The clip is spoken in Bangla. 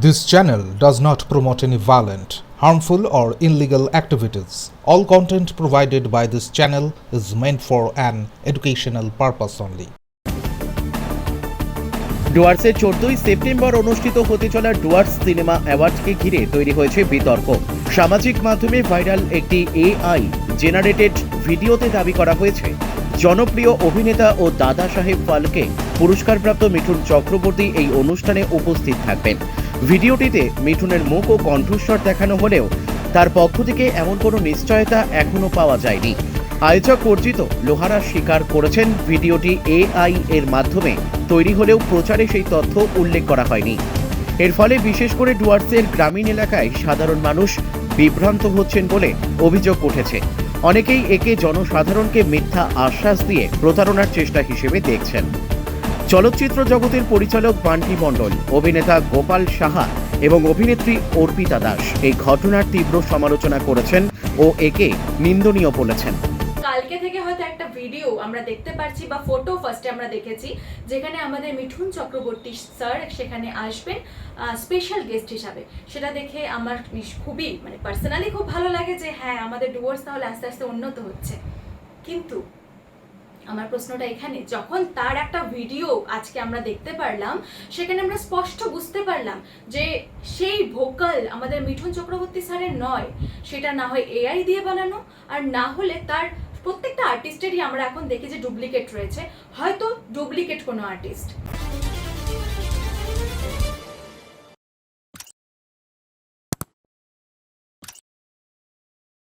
This channel does not promote any violent, harmful, or illegal activities. All content provided by this channel is meant for an educational purpose only. ডুয়ার্সে চোদ্দই সেপ্টেম্বর অনুষ্ঠিত হতে চলা ডুয়ার্স সিনেমা অ্যাওয়ার্ডকে ঘিরে তৈরি হয়েছে বিতর্ক সামাজিক মাধ্যমে ভাইরাল একটি এআই জেনারেটেড ভিডিওতে দাবি করা হয়েছে জনপ্রিয় অভিনেতা ও দাদা সাহেব ফালকে পুরস্কারপ্রাপ্ত মিঠুন চক্রবর্তী এই অনুষ্ঠানে উপস্থিত থাকবেন ভিডিওটিতে মিঠুনের মুখ ও কণ্ঠস্বর দেখানো হলেও তার পক্ষ থেকে এমন কোনো নিশ্চয়তা এখনও পাওয়া যায়নি। আয়োজক অর্জিত লোহারা স্বীকার করেছেন ভিডিওটি এআই এর মাধ্যমে তৈরি হলেও প্রচারে সেই তথ্য উল্লেখ করা হয়নি। এর ফলে বিশেষ করে ডুয়ার্সের গ্রামীণ এলাকায় সাধারণ মানুষ বিভ্রান্ত হচ্ছেন বলে অভিযোগ উঠেছে। অনেকেই একে জনসাধারণকে মিথ্যা আশ্বাস দিয়ে প্রতারণার চেষ্টা হিসেবে দেখছেন। চলচ্চিত্র জগতের পরিচালক বান্টি মণ্ডল, অভিনেতা গোপাল সাহা এবং অভিনেত্রী অর্পিতা দাস এই ঘটনার তীব্র সমালোচনা করেছেন ও একে নিন্দনীয় বলেছেন। কালকে থেকে হয়তো একটা ভিডিও আমরা দেখতে পাচ্ছি বা ফটো ফার্স্টে আমরা দেখেছি, যেখানে আমাদের মিঠুন চক্রবর্তী স্যার সেখানে আসবেন স্পেশাল গেস্ট হিসাবে। সেটা দেখে আমার খুবই মানে পার্সোনালি খুব ভালো লাগে যে হ্যাঁ আমাদের ডুয়ার্স তাহলে আস্তে আস্তে উন্নত হচ্ছে। কিন্তু আমার প্রশ্নটা এখানে, যখন তার একটা ভিডিও আজকে আমরা দেখতে পারলাম, সেখানে আমরা স্পষ্ট বুঝতে পারলাম যে সেই ভোকাল আমাদের মিঠুন চক্রবর্তী স্যারের নয়, সেটা না হয় এআই দিয়ে বানানো আর না হলে তার প্রত্যেকটা আর্টিস্টেরই আমরা এখন দেখি যে ডুপ্লিকেট রয়েছে। হয়তো ডুপ্লিকেট কোনো আর্টিস্ট